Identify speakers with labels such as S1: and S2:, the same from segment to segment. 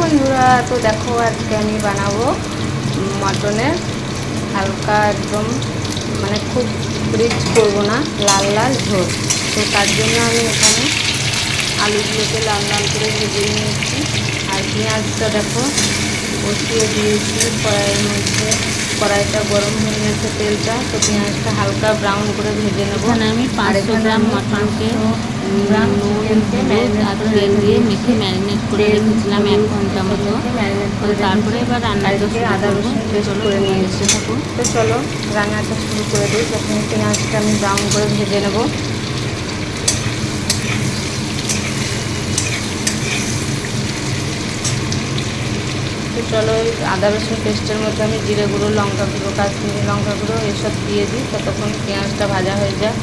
S1: বন্ধুরা তো দেখো আজকে আমি বানাবো মটনের হালকা একদম মানে খুব রিচ করব না লাল লাল ঝোল। তো তার জন্য আমি এখানে আলুগুলোকে লাল লাল করে ভেজে নিয়েছি। আর পেঁয়াজটা দেখো বসিয়ে দিয়েছি কড়াইয়ের মধ্যে। কড়াইটা গরম হয়ে গেছে তেলটা তো পেঁয়াজটা হালকা ব্রাউন করে ভেজে নেব।
S2: আমি পাঁচশো গ্রাম মটনকে
S1: গ্রাম
S2: আর তেল। মেখে ম্যারিনেট করে রেখেছিলাম এক ঘণ্টা মতো তারপরে। এবার রান্নাটা
S1: আদা রসুন পেস্ট করে
S2: তোমরা
S1: নিয়েছি
S2: দেখতে
S1: তো চলো রান্নাটা শুরু করে দিই প্রথমে পেঁয়াজটা আমি ব্রাউন করে ভেজে নেব চলো ওই আদা রসুন পেস্টের মধ্যে আমি জিরে গুঁড়ো লঙ্কা গুঁড়ো কাশ্মীরি লঙ্কা গুঁড়ো এসব দিয়ে দিই ততক্ষণ পেঁয়াজটা ভাজা হয়ে যায়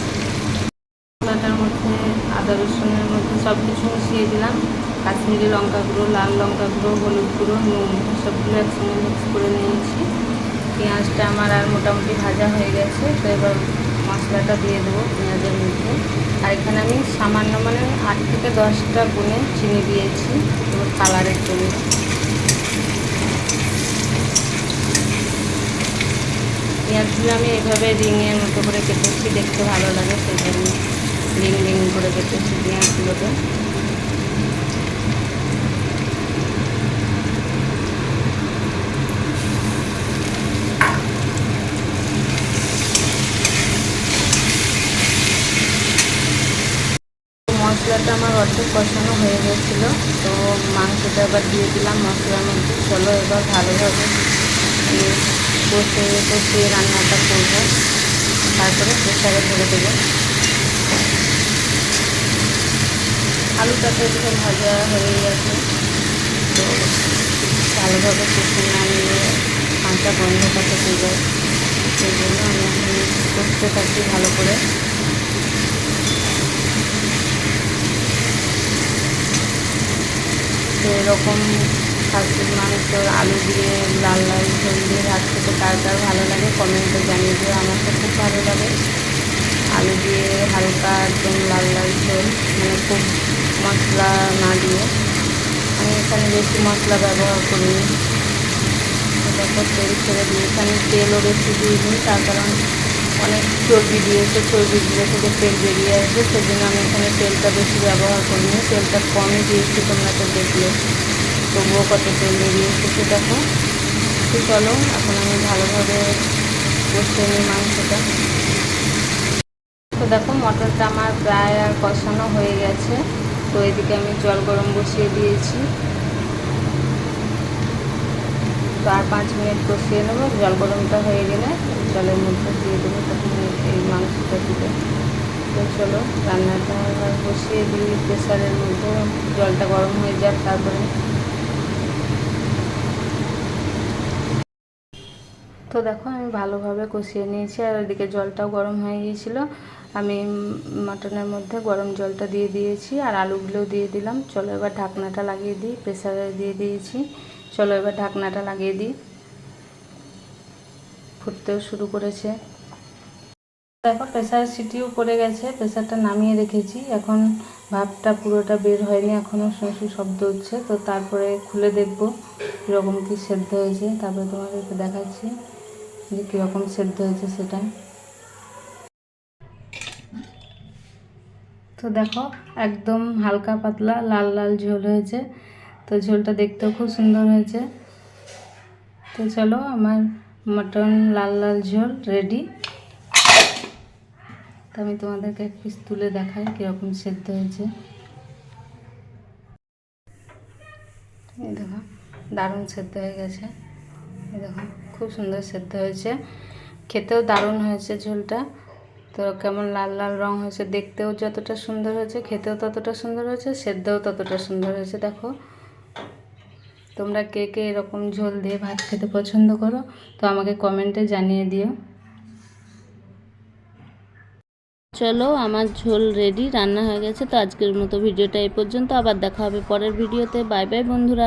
S1: আদা রসুনের মধ্যে সব কিছু মিশিয়ে দিলাম। কাশ্মীরি লঙ্কা গুঁড়ো, লাল লঙ্কা গুঁড়ো, হলুদ গুঁড়ো, নুন, সবগুলো একসঙ্গে মিক্স করে নিয়েছি পেঁয়াজটা আমার আর মোটামুটি ভাজা হয়ে গেছে, তো এবার মশলাটা দিয়ে দেবো পেঁয়াজের মধ্যে। আর এখানে আমি সামান্য মানে আট থেকে দশটা গুনে চিনি দিয়েছি, এবার কালারের জন্য। পেঁয়াজগুলো আমি এইভাবে রিংয়ের মতো করে কেটেছি, দেখতে ভালো লাগে সেই জন্য। রিং রিং করে কেটেছি পেঁয়াজগুলোকে মশলাটা আমার অর্ধেক কষানো হয়ে গেছিল, তো মাংসটা এবার দিয়ে দিলাম। মশলার মধ্যে চলো এবার ভালোভাবে দিয়ে কষে কষিয়ে রান্নাটা করব। তারপরে প্রেসারে ধরে দেবো। আলুটা তো ভাজা হয়ে গেছে। তো ভালোভাবে কষিয়ে না নিয়ে কাঁচা গন্ধটা থেকে যায় সেই জন্য আমি এখন কষতে থাকি ভালো করে। তো এরকম খাসির মাংস আলু দিয়ে, লাল লাল ঝোল দিয়ে ভাত খেতে কার কার ভালো লাগে কমেন্টে জানিয়ে আমার তো খুব ভালো লাগে। আলু দিয়ে হালকা একদম লাল লাল ঝোল মানে খুব মশলা না দিয়ে। আমি এখানে বেশি মশলা ব্যবহার করিনি। দেখো, তেল ছেড়ে দিয়েছি এখানে তেলও বেশি দিইনি, তার কারণ অনেক চর্বি দিয়েছে চর্বিগুলো থেকে তেল বেরিয়ে আসবে, সেজন্য আমি এখানে তেলটা বেশি ব্যবহার করিনি। তেলটা কমই দিয়েছি তোমরা তো দেখলে। তবুও কত তেল বেরিয়ে এসেছে, দেখো। তো চলো, এখন আমি ভালোভাবে কষিয়ে নিই মাংসটা। দেখো, মটরটা আমার প্রায় আর কষানো হয়ে গেছে। তো এদিকে আমি জল গরম বসিয়ে দিয়েছি। তো আর পাঁচ মিনিট কষিয়ে নেব। জল গরমটা হয়ে গেলে জলের মধ্যে দিয়ে দেবো তখন এই মাংসটা দিতে তো চলো, রান্নাটা এবার বসিয়ে দিই প্রেশারের মধ্যে। জলটা গরম হয়ে যাক তারপরে। তো দেখো, আমি ভালোভাবে কষিয়ে নিয়েছি আর ওইদিকে জলটাও গরম হয়ে গিয়েছিল। আমি মাটনের মধ্যে গরম জলটা দিয়ে দিয়েছি আর আলুগুলোও দিয়ে দিলাম। চলো এবার ঢাকনাটা লাগিয়ে দিই প্রেসারে দিয়ে দিয়েছি। চলো এবার ঢাকনাটা লাগিয়ে দিই। ফুটতেও শুরু করেছে। দেখো প্রেসার সিটিও পড়ে গেছে প্রেসারটা নামিয়ে রেখেছি। এখন ভাবটা পুরোটা বের হয়নি এখনও শুঁসু শব্দ হচ্ছে। তো তারপরে খুলে দেখব কীরকম কী সেদ্ধ হয়েছে। তারপরে তোমাদেরকে দেখাচ্ছি যে কীরকম সেদ্ধ হয়েছে সেটা। তো দেখো, একদম হালকা পাতলা, লাল লাল ঝোল হয়েছে। তো ঝোলটা দেখতেও খুব সুন্দর হয়েছে। তো চলো, আমার মটন লাল লাল ঝোল রেডি তো আমি তোমাদেরকে এক পিস তুলে দেখাই কীরকম সেদ্ধ হয়েছে। এই দেখো, দারুণ সেদ্ধ হয়ে গেছে। এই দেখো, খুব সুন্দর সেদ্ধ হয়েছে। খেতেও দারুণ হয়েছে ঝোলটা। তো কেমন লাল লাল রং হয়েছে দেখতেও যতটা সুন্দর হয়েছে, খেতেও ততটা সুন্দর হয়েছে, সেদ্ধও ততটা সুন্দর হয়েছে, দেখো। তোমরা কে কে এরকম ঝোল দিয়ে ভাত খেতে পছন্দ করো, তো আমাকে কমেন্টে জানিয়ে দিও।
S2: চলো, আমার ঝোল রেডি রান্না হয়ে গেছে, তো আজকের মতো ভিডিওটা এই পর্যন্ত, আবার দেখা হবে পরের ভিডিওতে। বাই বাই বন্ধুরা